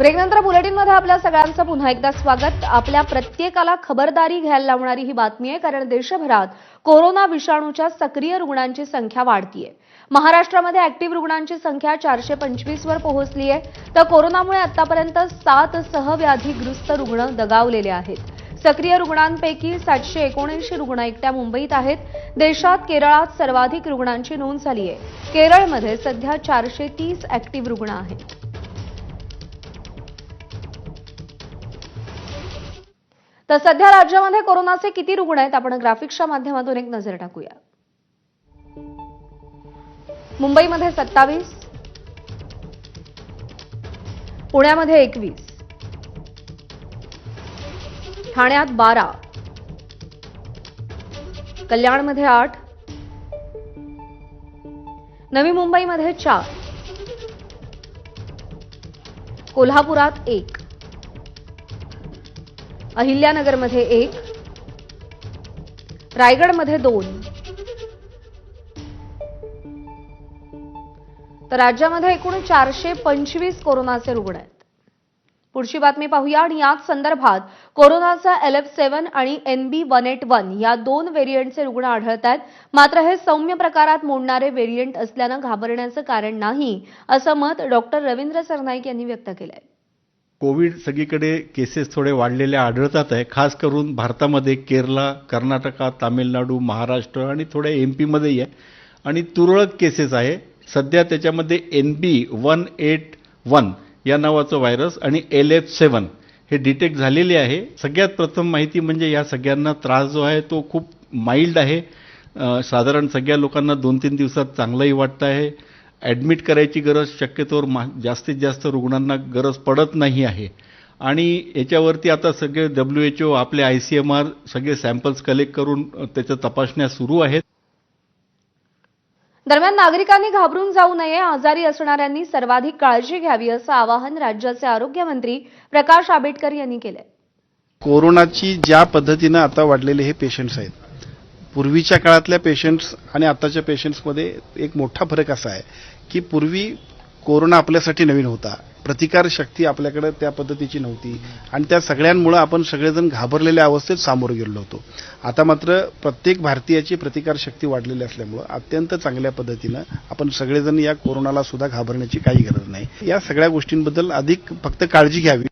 ब्रेकनंतर बुलेटिनमध्ये आपल्या सगळ्यांचं पुन्हा एकदा स्वागत. आपल्या प्रत्येकाला खबरदारी घ्यायला लावणारी ही बातमी आहे कारण देशभरात कोरोना विषाणूच्या सक्रिय रुग्णांची संख्या वाढतीये. महाराष्ट्रामध्ये ऍक्टिव्ह रुग्णांची संख्या चारशे पंचवीस वर पोहोचली आहे. तर कोरोनामुळे आतापर्यंत सात सहव्याधीग्रस्त रुग्ण दगावलेले आहेत. सक्रिय रुग्णांपैकी सातशे एकोणऐंशी रुग्ण एकट्या मुंबईत आहेत. देशात केरळात सर्वाधिक रुग्णांची नोंद झाली आहे केरळमध्ये सध्या चारशे तीस ऍक्टिव्ह रुग्ण आहेत. तर सध्या राज्यामध्ये कोरोनाचे किती रुग्ण आहेत? आपण ग्राफिक्सच्या माध्यमातून एक नजर टाकूया. मुंबईमध्ये सत्तावीस. पुण्यामध्ये एकवीस. ठाण्यात बारा. कल्याणमध्ये आठ. नवी मुंबईमध्ये चार. कोल्हापुरात एक. अहिल्यानगरमध्ये एक रायगडमध्ये दोन. तर राज्यामध्ये एकूण चारशे पंचवीस कोरोनाचे रुग्ण आहेत. पुढची बातमी पाहूया आणि याच संदर्भात कोरोनाचा एल एफ सेव्हन आणि N B one eight one या दोन व्हेरियंटचे रुग्ण आढळत आहेत. मात्र हे सौम्य प्रकारात मोडणारे व्हेरियंट असल्यानं घाबरण्याचं कारण नाही असं मत डॉक्टर रवींद्र सरनाईक यांनी व्यक्त केलं आहे कोविड सगळीकडे केसेस थोडे वाढलेले आढळतात आहे. खास करून भारतामध्ये केरला कर्नाटका तामिळनाडू महाराष्ट्र आणि थोड्या एम पीमध्येही आहे. आणि तुरळक केसेस आहे. सध्या त्याच्यामध्ये N B one eight one या नावाचं व्हायरस आणि एल एफ सेवन हे डिटेक्ट झालेले आहे. सगळ्यात प्रथम माहिती म्हणजे या सगळ्यांना त्रास जो आहे तो खूप माइल्ड आहे. साधारण सगळ्या लोकांना दोन तीन दिवसात चांगलंही वाटतं आहे. ॲडमिट करायची गरज शक्यतोवर मा जास्तीत जास्त रुग्णांना गरज पडत नाही आहे. आणि याच्यावरती आता सगळे डब्ल्यू एच ओ आपले आय सी एम आर सगळे सॅम्पल्स कलेक्ट करून त्याच्या तपासण्या सुरू आहेत. दरम्यान नागरिकांनी घाबरून जाऊ नये आजारी असणाऱ्यांनी सर्वाधिक काळजी घ्यावी असं आवाहन राज्याचे आरोग्यमंत्री प्रकाश आंबेडकर यांनी केलंय. कोरोनाची ज्या पद्धतीनं आता वाढलेले हे पेशंट्स आहेत पूर्वीच्या काळातल्या पेशंट्स आणि आताच्या पेशंट्समध्ये एक मोठा फरक असा आहे की पूर्वी कोरोना आपल्यासाठी नवीन होता. प्रतिकार शक्ती आपल्याकडे त्या पद्धतीची नव्हती. आणि त्या सगळ्यांमुळं आपण सगळेजण घाबरलेल्या अवस्थेत सामोरं गेलो होतो. आता मात्र प्रत्येक भारतीयाची प्रतिकार शक्ती वाढलेली असल्यामुळं अत्यंत चांगल्या पद्धतीनं आपण सगळेजण या कोरोनाला सुद्धा घाबरण्याची काही गरज नाही. या सगळ्या गोष्टींबद्दल अधिक फक्त काळजी घ्यावी.